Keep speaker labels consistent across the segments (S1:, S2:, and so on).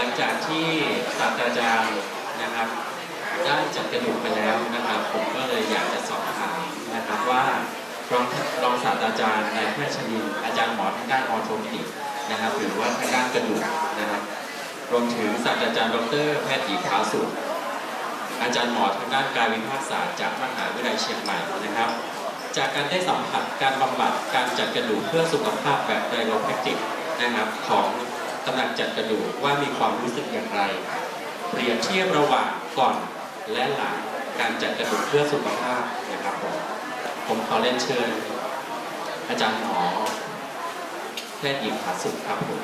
S1: ลังจากที่ศาสตราจารย์นะครับ ได้จัดกระดูกไปแล้วนะครับ ผมก็เลยอยากจะสอบถามนะครับว่ารองรองศาสตราจารย์นายแพทย์ชลินอาจารย์หมอทางด้านออร์โทปิกนะครับหรือว่าทางด้านกระดูกนะครับรวมถึงศาสตราจารย์ดรแพทย์หญิงขาวสุดอาจารย์หมอทางด้านกายวิภาคศาสตร์จากมหาวิทยาลัยเชียงใหม่นะครับ จากการได้สัมผัสการบำบัดการจัดกระดูกเพื่อสุขภาพแบบไดโรแพคติกนะครับของ กำลังจัดกระดูกว่ามีความรู้สึกอย่างไร เปรียบเทียบระหว่างก่อนและหลังการจัดกระดูกเพื่อสุขภาพนะครับผมผมขอเรียนเชิญ อาจารย์หมอแพทย์หญิงผาสุขครับผม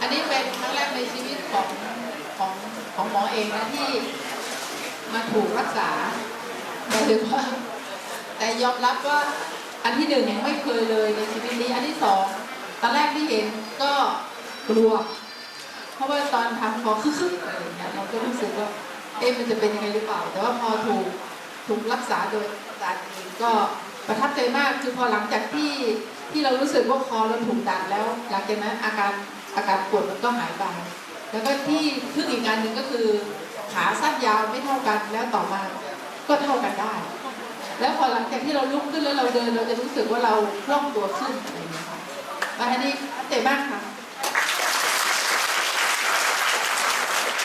S2: อันนี้เป็นครั้งแรกในชีวิตของของของหมอเองนะที่ มาถูกรักษาหมายถึงว่า แต่ยอมรับว่าอันที่หนึ่งยังไม่เคยเลยในชีวิตนี้ อันที่สองตอนแรกที่เห็นก็กลัว เพราะว่าตอนทำคอคึกๆอะไรอย่างเงี้ยเราก็รู้สึกว่า เอ๊ะมันจะเป็นยังไงหรือเปล่า แต่ว่าพอถูกถูกรักษาโดยอาจารย์เองก็ประทับใจมากคือพอหลังจากที่ที่เรารู้สึกว่าคอเราถูกดันแล้ว หลังจากนั้นอาการอาการปวดมันก็หายไปแล้วก็ที่ทึ่งอีกการหนึ่งก็คือ ขาสั้นยาวไม่เท่ากันแล้วต่อมาก็เท่ากันได้ แล้วพอหลังจากที่เราลุกขึ้นแล้วเราเดิน เราจะรู้สึกว่าเราคล่องตัวขึ้นอะไรอย่างเงี้ยค่ะอันนี้ประทับใจมากค่ะ